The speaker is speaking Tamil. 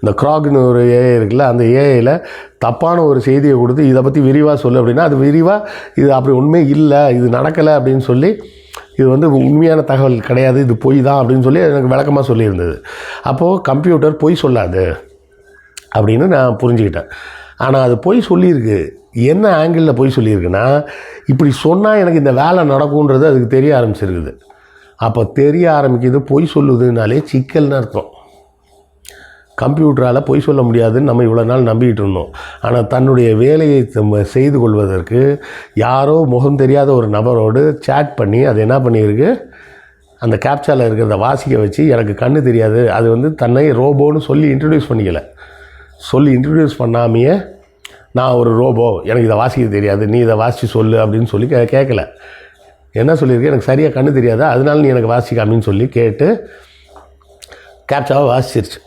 இந்த க்ராக்னு ஒரு ஏஐ இருக்குல்ல அந்த ஏஐயில் தப்பான ஒரு செய்தியை கொடுத்து இதை பற்றி விரிவாக சொல்லு அப்படின்னா அது விரிவாக இது அப்படி உண்மை இல்லை இது நடக்கலை அப்படின்னு சொல்லி இது வந்து உண்மையான தகவல் கிடையாது இது பொய் தான் அப்படின்னு சொல்லி எனக்கு விளக்கமாக சொல்லியிருந்தது. அப்போது கம்ப்யூட்டர் பொய் சொல்லாது அப்படின்னு நான் புரிஞ்சுக்கிட்டேன். ஆனால் அது பொய் சொல்லியிருக்கு. என்ன ஆங்கிளில் பொய் சொல்லியிருக்குன்னா இப்படி சொன்னால் எனக்கு இந்த வேலை நடக்கும்ன்றது அதுக்கு தெரிய ஆரம்பிச்சிருக்குது. அப்போ தெரிய ஆரம்பிக்குது பொய் சொல்லுதுனாலே சிக்கல்னு அர்த்தம். கம்ப்யூட்டரால் பொய் சொல்ல முடியாதுன்னு நம்ம இவ்வளோ நாள் நம்பிக்கிட்டு இருந்தோம். ஆனால் தன்னுடைய வேலையை செய்து கொள்வதற்கு யாரோ முகம் தெரியாத ஒரு நபரோடு சேட் பண்ணி அது என்ன பண்ணியிருக்கு? அந்த கேப்சாவில் இருக்கிறத வாசிக்க வச்சு எனக்கு கண்ணு தெரியாது. அது வந்து தன்னை ரோபோன்னு சொல்லி இன்ட்ரடியூஸ் பண்ணிக்கல. சொல்லி இன்ட்ரடியூஸ் பண்ணாமையே நான் ஒரு ரோபோ எனக்கு இதை வாசிக்க தெரியாது. நீ இதை வாசித்து சொல்லு அப்படின்னு சொல்லி கே கேட்கல என்ன சொல்லியிருக்கு? எனக்கு சரியாக கண்ணு தெரியாதா? அதனால நீ எனக்கு வாசிக்காமின்னு சொல்லி கேட்டு கேப்சாவை வாசிச்சிருச்சு.